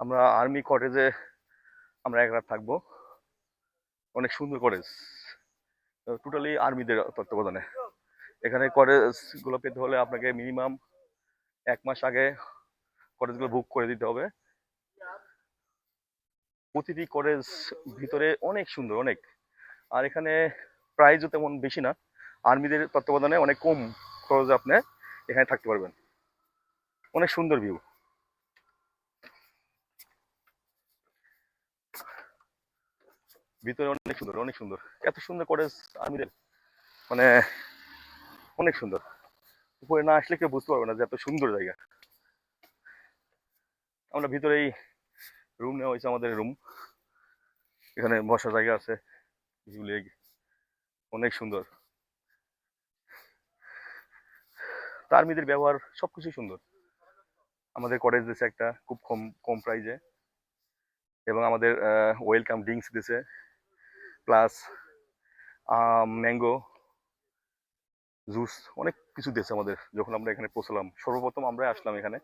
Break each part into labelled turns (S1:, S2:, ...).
S1: আমরা আর্মি কটেজে আমরা এক রাত থাকব। অনেক সুন্দর কটেজ টোটালি আর্মিদের তত্ত্বাবধানে। এখানে কটেজগুলো পেতে হলে আপনাকে মিনিমাম এক মাস আগে কটেজগুলো বুক করে দিতে হবে। প্রতিটি কটেজ ভিতরে অনেক সুন্দর, অনেক। আর এখানে প্রাইজও তেমন বেশি না। আর্মিদের তত্ত্বাবধানে অনেক কম খরচে আপনি এখানে থাকতে পারবেন। অনেক সুন্দর ভিউ ভিতরে অনেক সুন্দর অনেক সুন্দর। এত সুন্দর কটেজ আর্মিদের মানে অনেক সুন্দর। উপরে না আসলে কেউ বুঝতে পারবে না যে এত সুন্দর জায়গা। আমরা ভিতরেই রুম নেওয়া হয়েছে আমাদের রুম এখানে বসার জায়গা আছে অনেক সুন্দর। আর্মিদের ব্যবহার সবকিছু সুন্দর। আমাদের কটেজ দিয়েছে একটা খুব কম কম প্রাইজে এবং আমাদের ওয়েলকাম ড্রিঙ্কস দিয়েছে প্লাস ম্যাঙ্গো জুস অনেক কিছু দিয়েছে আমাদের যখন আমরা এখানে পৌঁছলাম। সর্বপ্রথম আমরাই আসলাম এখানে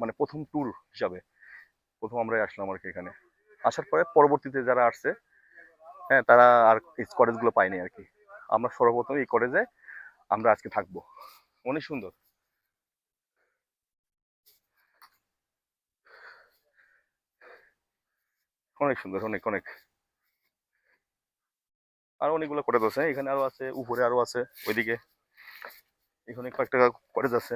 S1: মানে প্রথম ট্যুর হিসাবে। প্রথম আমরাই আসলাম আর কি এখানে। আসার পরে পরবর্তীতে যারা আসছে হ্যাঁ তারা আর এই কটেজগুলো পায়নি আর কি। আমরা সর্বপ্রথম এই কলেজে আমরা আজকে থাকব। অনেক সুন্দর। অনেক সুন্দর, অনেক অনেক। আর অনেকগুলো কটেজ আছে এখানে আরও আছে, উপরে আরও আছে, ওইদিকে। এখানে কয়েকটা কটেজ আছে